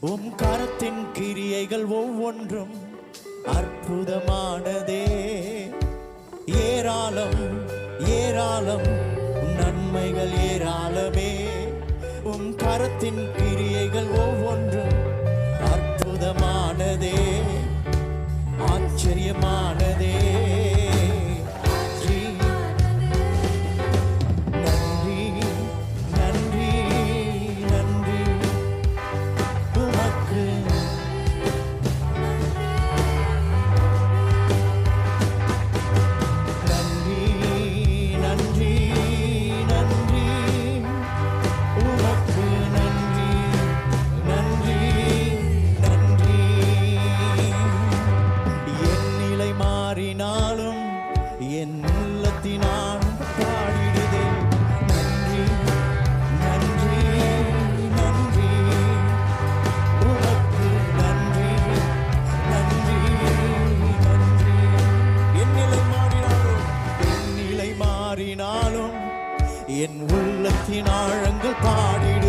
உம் கரத்தின் கிரியைகள் ஒவ்வொன்றும் அற்புதமானதே. ஏராளம் ஏராளம் உம் நன்மைகள் ஏராளமே. உம் கரத்தின் கிரியைகள் ஒவ்வொன்றும் நிலை மாறினாலும் என் உள்ளத்தினான் பாடிடுதே நன்றி நன்றி நன்றி. உமக்கு நன்றி நன்றி நன்றி. என் நிலை மாறினாலும் என் நிலை மாறினாலும் என் உள்ளத்தின் ஆழங்கள் பாடிடுதே